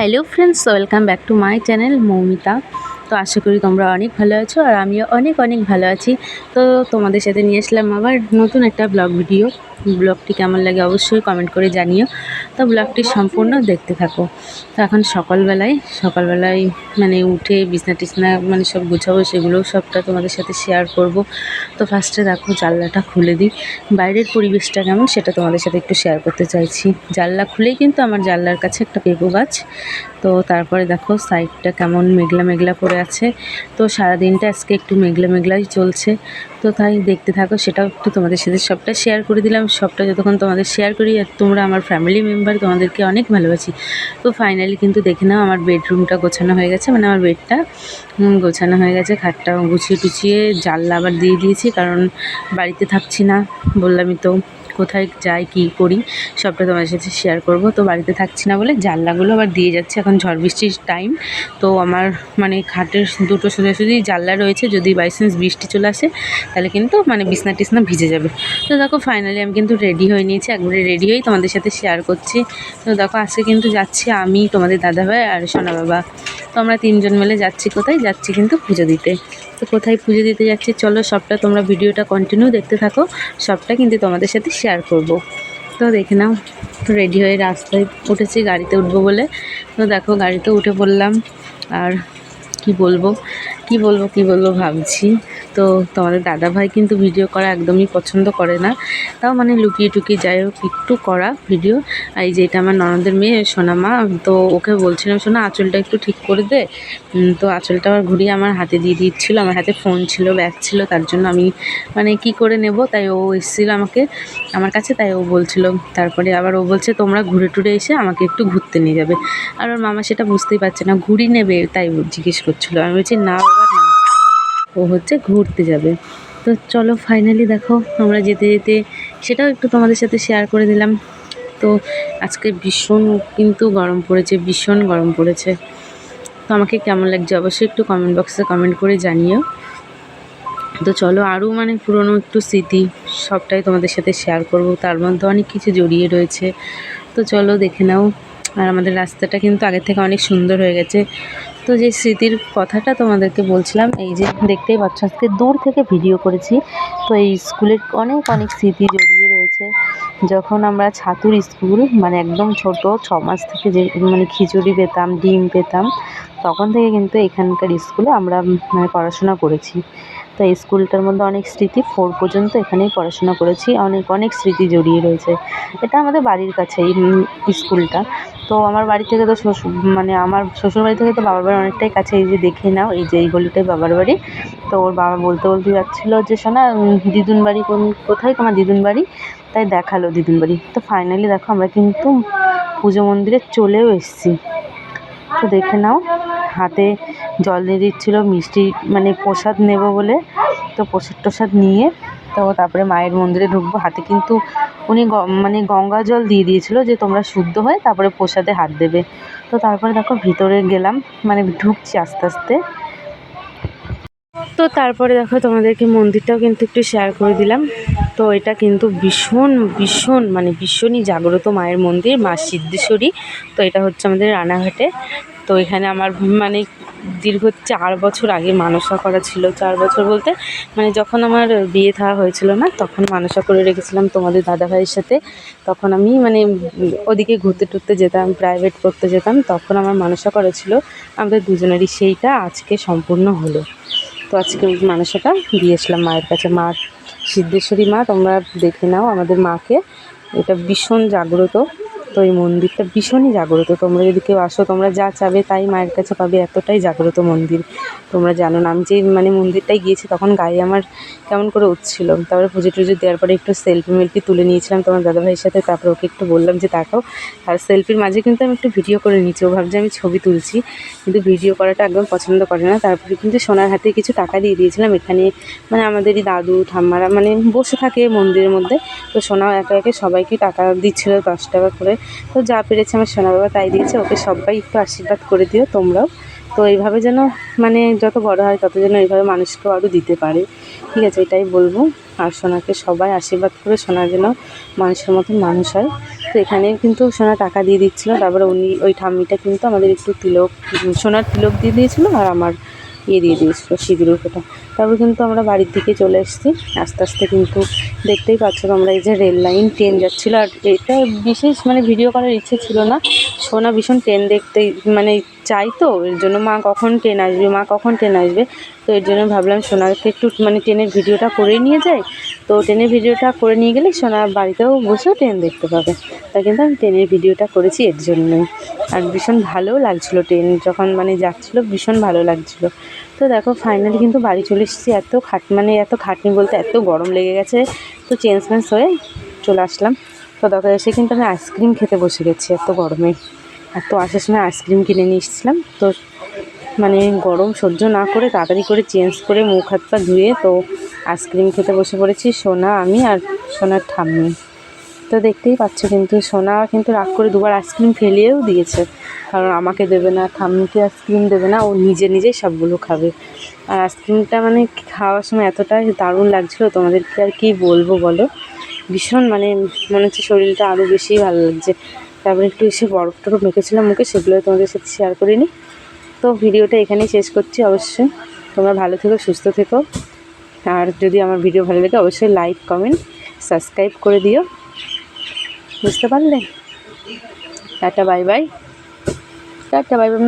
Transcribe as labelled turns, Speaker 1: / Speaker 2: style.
Speaker 1: Hello friends, welcome back to my channel Moumita. তো আশা করি তোমরা অনেক ভালো আছো আর আমিও অনেক অনেক ভালো আছি। তো তোমাদের সাথে নিয়ে আসলাম আবার নতুন একটা ব্লগ ভিডিও। ব্লগটি কেমন লাগে অবশ্যই কমেন্ট করে জানিও। তো ব্লগটি সম্পূর্ণ দেখতে থাকো। তো এখন সকালবেলায় সকালবেলায় মানে উঠে বিছনা টিছনা মানে সব গুছাবো, সেগুলোও সবটা তোমাদের সাথে শেয়ার করব। তো ফার্স্টে দেখো জানলাটা খুলে দিই। বাইরের পরিবেশটা কেমন সেটা তোমাদের সাথে একটু শেয়ার করতে চাইছি। জানলা খুলেই কিন্তু আমার জানলার কাছে একটা পেঁপো গাছ। তো তারপরে দেখো সাইডটা কেমন মেঘলা মেঘলা করে আছে। তো সারাদিনটা আজকে একটু মেঘলা মেঘলাই চলছে। তো তাই দেখতে থাকো, সেটাও একটু তোমাদের সাথে সবটা শেয়ার করে দিলাম। সবটা যতক্ষণ তোমাদের শেয়ার করি, আর তোমরা আমার ফ্যামিলি মেম্বার তোমাদেরকে অনেক ভালোবাসি। তো ফাইনালি কিন্তু দেখে নাও, আমার বেডরুমটা গোছানো হয়ে গেছে। মানে আমার বেডটা গোছানো হয়ে গেছে খাটটা গুছিয়ে টুছিয়ে, জানলা আবার দিয়ে দিয়েছি, কারণ বাড়িতে থাকছি না, বললামই তো। কোথায় যাই, কী করি, সবটা তোমাদের সাথে শেয়ার করব। তো বাড়িতে থাকছি না বলে জানলাগুলো আবার দিয়ে যাচ্ছে, এখন ঝড় বৃষ্টির টাইম তো আমার মানে খাটের দুটো সোজাসুজি জানলা রয়েছে, যদি বাই চান্স বৃষ্টি চলে আসে, তাহলে কিন্তু মানে বিছনা টিছনা ভিজে যাবে। তো দেখো ফাইনালি আমি কিন্তু রেডি হয়ে নিয়েছি, একবারে রেডি হয়েই তোমাদের সাথে শেয়ার করছি। তো দেখো আজকে কিন্তু যাচ্ছি আমি, তোমাদের দাদাভাই আর সোনা বাবা। তো আমরা তিনজন মিলে যাচ্ছি কোথায়? যাচ্ছি কিন্তু পুজো দিতে। তো কোথায় পুজো দিতে যাচ্ছি, চলো সবটা তোমরা ভিডিওটা কন্টিনিউ দেখতে থাকো, সবটা কিন্তু তোমাদের সাথে শেয়ার করব। তো দেখে নাও রেডি হয়ে রাস্তায় উঠেছি, গাড়িতে উঠবো বলে। তো দেখো, গাড়িতে উঠে পড়লাম, আর কি বলব? কি বলব কি বলব ভাবছি। তো তোমাদের দাদা ভাই কিন্তু ভিডিও করা একদমই পছন্দ করে না। তাও মানে লুকিয়ে টুকিয়ে যাই হোক, একটু করা ভিডিও আর এই যে এটা আমার ননদের মেয়ে সোনা মা তো ওকে বলছিলাম শোনা আঁচলটা একটু ঠিক করে দে। তো আঁচলটা আবার ঘুরিয়ে আমার হাতে দিয়ে দিচ্ছিল, আমার হাতে ফোন ছিল ব্যাগ ছিল, তার জন্য আমি মানে কি করে নেব? তাই ও এসেছিল আমাকে, আমার কাছে, তাই ও বলছিল। তারপরে আবার ও বলছে, তোমরা ঘুরে টুরে এসে আমাকে একটু ঘুরতে নিয়ে যাবে। আর ওর মামা সেটা বুঝতেই পারছে না, ঘুরি নেবে? তাই জিজ্ঞেস করছিল। আমি বলছি, না ও হচ্ছে ঘুরতে যাবে। তো চলো ফাইনালি দেখো আমরা যেতে যেতে সেটাও একটু তোমাদের সাথে শেয়ার করে দিলাম। তো আজকে ভীষণ কিন্তু গরম পড়েছে, ভীষণ গরম পড়েছে। তো আমাকে কেমন লাগছে অবশ্যই একটু কমেন্ট বক্সে কমেন্ট করে জানিও। তো চলো আরও মানে পুরনো একটু স্মৃতি সবটাই তোমাদের সাথে শেয়ার করব। তার মধ্যে অনেক কিছু জড়িয়ে রয়েছে। তো চলো দেখে নাও। আর আমাদের রাস্তাটা কিন্তু আগের থেকে অনেক সুন্দর হয়ে গেছে। তো যে স্মৃতির কথাটা তোমাদেরকে বলছিলাম, এই যে দেখতেই পাচ্ছ, আজকে দূর থেকে ভিডিও করেছি। তো এই স্কুলের অনেক অনেক স্মৃতি জড়িয়ে রয়েছে। যখন আমরা ছাতুর স্কুল মানে একদম ছোট, ছ মাস থেকে যে মানে খিচুড়ি পেতাম, ডিম পেতাম, তখন থেকে কিন্তু এখানকার স্কুলে আমরা মানে পড়াশোনা করেছি। তো এই স্কুলটার মধ্যে অনেক স্মৃতি ফোর পর্যন্ত এখানেই পড়াশোনা করেছি। অনেক অনেক স্মৃতি জড়িয়ে রয়েছে। এটা আমাদের বাড়ির কাছেই স্কুলটা। তো আমার বাড়ি থেকে তো শ্বশুর মানে আমার শ্বশুর বাড়ি থেকে তো বাবার বাড়ি অনেকটাই কাছে, এই যে দেখে নাও, এই যে এই গলিটাই বাবার বাড়ি। তো ওর বাবা বলতে বলতে যাচ্ছিল যে শোনা দিদুন বাড়ি কোন, কোথায় তোমার দিদুন বাড়ি? তাই দেখাল দিদুন বাড়ি। তো ফাইনালি দেখো আমরা কিন্তু পুজো মন্দিরে চলেও এসেছি। তো দেখে নাও, হাতে জল দিয়ে দিচ্ছিল, মিষ্টি মানে প্রসাদ নেব বলে। তো প্রসাদ টসাদ নিয়ে তো তারপরে মায়ের মন্দিরে ঢুকবো। হাতে কিন্তু উনি মানে গঙ্গা জল দিয়ে দিয়েছিল যে তোমরা শুদ্ধ হয়ে তারপরে প্রসাদে হাত দেবে। তো তারপরে দেখো ভিতরে গেলাম। মানে ঢুকছি আস্তে আস্তে। তো তারপরে দেখো তোমাদেরকে মন্দিরটাও কিন্তু একটু শেয়ার করে দিলাম। তো এটা কিন্তু ভীষণ ভীষণ মানে ভীষণই জাগ্রত মায়ের মন্দির, মা সিদ্ধেশ্বরী। তো এটা হচ্ছে আমাদের রানাঘাটে। তো এখানে আমার মানে দীর্ঘ চার বছর আগে মানসা করা ছিল, চার বছর বলতে মানে যখন আমার বিয়ে থাওয়া হয়েছিল না, তখন মানসা করে রেখেছিলাম তোমাদের দাদা ভাইয়ের সাথে। তখন আমি মানে ওদিকে ঘুরতে টুরতে যেতাম প্রাইভেট করতে যেতাম, তখন আমার মানসা করা ছিল, আমাদের দুজনেরই সেইটা আজকে সম্পূর্ণ হলো। তো আজকে ওই মানসাটা দিয়েছিলাম মায়ের কাছে। মা সিদ্ধেশ্বরী মা, তোমরা দেখে নাও আমাদের মাকে। এটা ভীষণ জাগ্রত। তো এই মন্দিরটা ভীষণই জাগ্রত। তোমরা যদি কেউ আসো, তোমরা যা চাবে তাই মায়ের কাছে পাবে, এতটাই জাগ্রত মন্দির। তোমরা জানো না, আমি যে মানে মন্দিরটায় গিয়েছি তখন গায়ে আমার কেমন করে উঠছিল। তারপরে পুজো টুজো দেওয়ার পরে একটু সেলফি মেলফি তুলে নিয়েছিলাম তোমার দাদাভাইয়ের সাথে, তারপরে ওকে একটু বললাম যে তাকাও আর সেলফির মাঝে কিন্তু আমি একটু ভিডিও করে নিয়েছি, ও ভাবছে আমি ছবি তুলছি, কিন্তু ভিডিও করাটা একদম পছন্দ করে না। তারপরে কিন্তু সোনার হাতে কিছু টাকা দিয়ে দিয়েছিলাম, এখানে মানে আমাদেরই দাদু, ঠাম্মারা মানে বসে থাকে মন্দিরের মধ্যে। তো সোনা একে একে সবাইকে টাকা দিচ্ছিল দশ টাকা করে। তো যা পেরেছে আমার সোনা বাবা তাই দিয়েছে। ওকে সবাই একটু আশীর্বাদ করে দিও তোমরাও। তো এইভাবে যেন মানে যত বড় হয় তত যেন এইভাবে মানুষকেও আরও দিতে পারে। ঠিক আছে, এটাই বলব। আর সোনাকে সবাই আশীর্বাদ করে সোনা যেন মানুষের মতন মানুষ হয়। তো এখানে কিন্তু সোনা টাকা দিয়ে দিচ্ছিল। তারপরে উনি ওই ঠাম্মিটা কিন্তু আমাদের একটু তিলক, সোনার তিলক দিয়ে দিয়েছিলো আর আমার ইয়ে দিয়ে দিয়েছিলো সিঁদুর ফোঁটা তারপর কিন্তু আমরা বাড়ির দিকে চলে এসেছি আস্তে আস্তে কিন্তু দেখতেই পাচ্ছ তোমরা এই যে রেল লাইন, ট্রেন যাচ্ছিল। আর এটা বিশেষ মানে ভিডিও করার ইচ্ছে ছিল না। সোনা ভীষণ ট্রেন দেখতে মানে চাই তো, এর জন্য মা কখন ট্রেন আসবে, মা কখন ট্রেন আসবে? তো এর জন্য ভাবলাম সোনাকে একটু মানে ট্রেনের ভিডিওটা করে নিয়ে যাই। তো ট্রেনের ভিডিওটা করে নিয়ে গেলে সোনা বাড়িতেও বসেও ট্রেন দেখতে পাবে। তাই কিন্তু আমি ট্রেনের ভিডিওটা করেছি এর জন্যই। আর ভীষণ ভালোও লাগছিল ট্রেন যখন মানে যাচ্ছিল, ভীষণ ভালো লাগছিল। তো দেখো ফাইনালি কিন্তু বাড়ি চলে এসেছি। এত খাট মানে এত খাটনি বলতে এত গরম লেগে গেছে। তো চেঞ্জ মেঞ্জ হয়ে চলে আসলাম। তো দেখো এসে কিন্তু আমি আইসক্রিম খেতে বসে গেছি এত গরমে। আর তো আসার সময় আইসক্রিম কিনে নিয়ে এসেছিলাম। তো মানে গরম সহ্য না করে তাড়াতাড়ি করে চেঞ্জ করে মুখ, হাত, পা ধুয়ে তো আইসক্রিম খেতে বসে পড়েছি সোনা, আমি আর সোনার ঠাম্মি। তো দেখতেই পাচ্ছ কিন্তু সোনা কিন্তু রাগ করে দুবার আইসক্রিম ফেলিয়েও দিয়েছে। কারণ আমাকে দেবে না, ঠাম্মিকে আইসক্রিম দেবে না, ও নিজে নিজেই সবগুলো খাবে। আর আইসক্রিমটা মানে খাওয়ার সময় এতটাই দারুণ লাগছিল, তোমাদেরকে আর কি বলব বলো? ভীষণ মানে মনে হচ্ছে শরীরটা আরও বেশি ভালো লাগছে। তারপরে একটু এসে বরফ টরফ মেখেছিলাম মুখে, সেগুলো তোমাদের সাথে শেয়ার করিনি। তো ভিডিওটা এখানেই শেষ করছি অবশ্যই। তোমরা ভালো থেকো, সুস্থ থেকো। আর যদি আমার ভিডিও ভালো লাগে, অবশ্যই লাইক কমেন্ট সাবস্ক্রাইব করে দিও। বুঝতে পারলে? Tata bye bye tata bye bye